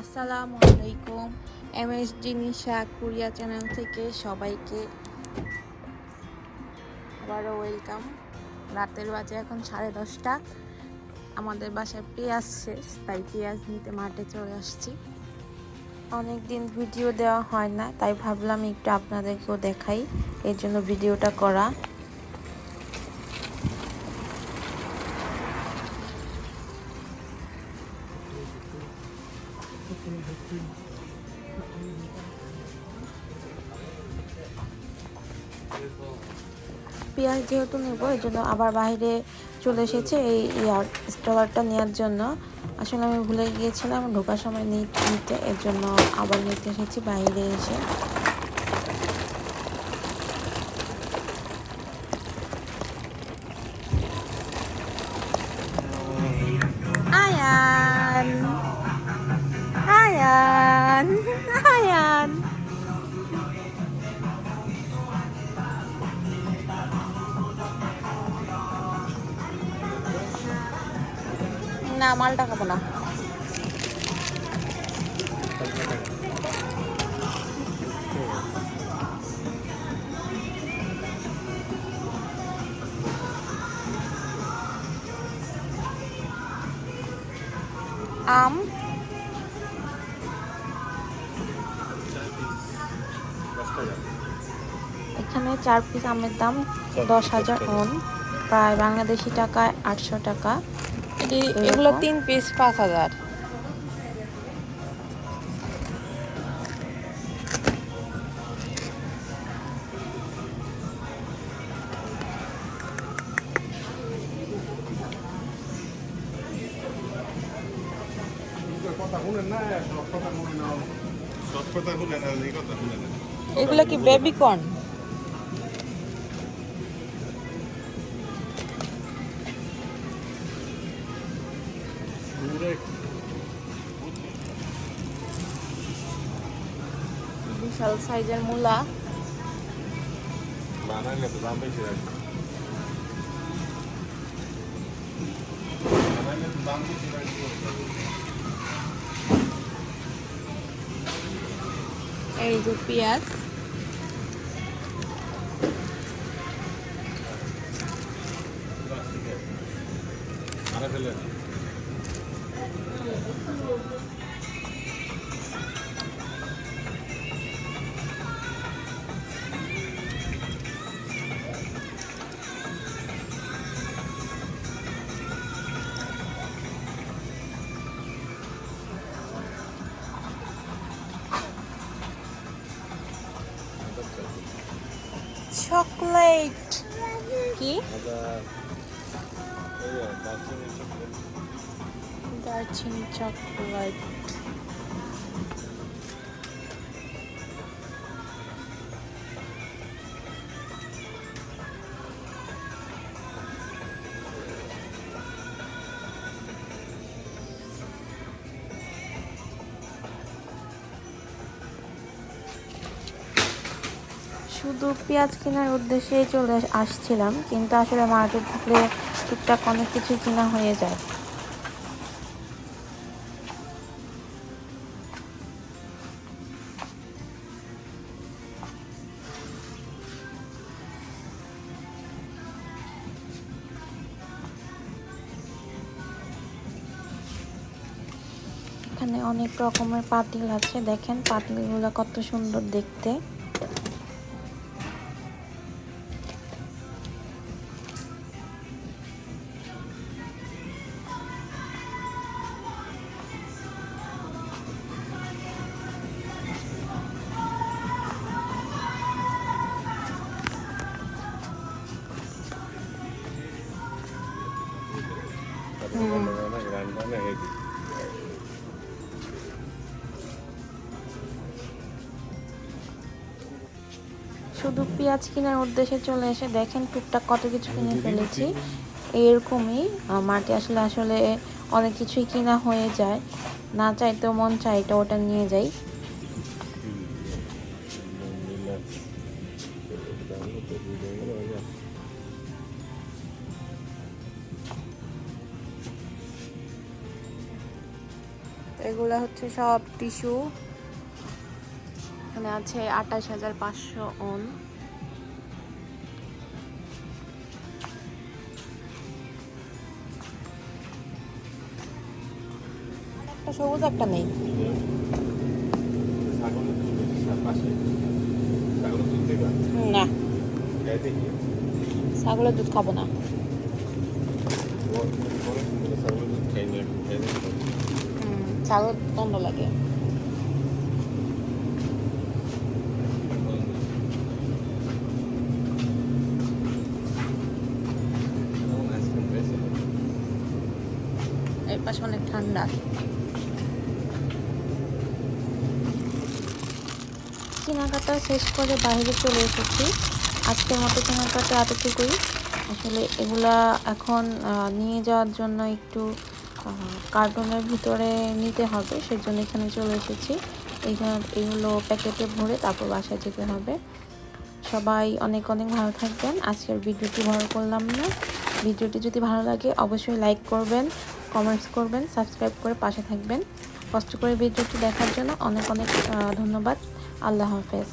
আসসালামু আলাইকুম। M S D Nisha কুরিয়া চ্যানেল থেকে সবাইকে আবারও ওয়েলকাম রাতের বাজে এখন সাড়ে দশটা। আমাদের বাসায় পেঁয়াজ শেষ, তাই পেঁয়াজ নিতে মাঠে চলে আসছি। অনেক দিন ভিডিও দেওয়া হয় না, তাই ভাবলাম একটু আপনাদেরকেও দেখাই। এর জন্য ভিডিওটা করা। পেঁয়াজ যেহেতু নেব এই জন্য আবার বাইরে চলে এসেছে এই ইয়ার স্টলারটা নেওয়ার জন্য। আসলে আমি ভুলে গিয়েছিলাম, ঢোকার সময় নিতে এর জন্য আবার নিতে এসেছি, বাইরে এসে। না, মালটা খাব না। আম। এখানে চার পিস আমের দাম দশ হাজার ওন। প্রায় বাংলাদেশি টাকায় আটশো টাকা। এগুলো তিন পিস পাঁচ হাজার। কথা শুনেন না বিশাল সাইজের মূলা। বানাইলে তো দাম বেশি রাখবে। বানাইলে তো দাম বেশি রাখবে। এই যে পেঁয়াজ। আরে ফেলে। চকলেট কি দারচিনি চকলেট শুধু পেঁয়াজ কেনার উদ্দেশ্যেই চলে আসছিলাম, কিন্তু আসলে মার্কেট ঢুকলে টুকটাক অনেক কিছু কেনা হয়ে যায়। এখানে অনেক রকমের পাতিল আছে, দেখেন পাতিলগুলো কত সুন্দর দেখতে। শুধু পেঁয়াজ কেনার উদ্দেশ্যে চলে এসে দেখেন টুকটাক কত কিছু কিনে ফেলেছি। এরকমই মাটি আসলে আসলে অনেক কিছুই কিনা হয়ে যায়। না চাইতেও মন চাইটা ওটা নিয়ে যাই। এগুলা হচ্ছে সব টিস্যু। এখানে আছে আঠাশ হাজার পাঁচশো ওন। একটা সবুজ একটা নেই। না। ছাগলের দুধ খাব না। ছাগল গন্ধ লাগে। এই পাশে অনেক ঠান্ডা। কেনাকাটা শেষ করে বাইরে চলে এসেছি। আজকের মতো কেনাকাটা এতটুকুই আসলে এগুলা এখন নিয়ে যাওয়ার জন্য একটু কার্টুনের ভিতরে নিতে হবে, সেজন্য এখানে চলে এসেছি। এইখানে, এগুলো প্যাকেটে ভরে তারপর বাসায় যেতে হবে। সবাই অনেক অনেক ভালো থাকবেন। আজকের ভিডিওটি ভালো করলাম না। ভিডিওটি যদি ভালো লাগে, অবশ্যই লাইক করবেন। কমেন্টস করবেন সাবস্ক্রাইব করে পাশে থাকবেন। কষ্ট করে ভিডিওটি দেখার জন্য অনেক অনেক ধন্যবাদ। আল্লাহ হাফেজ।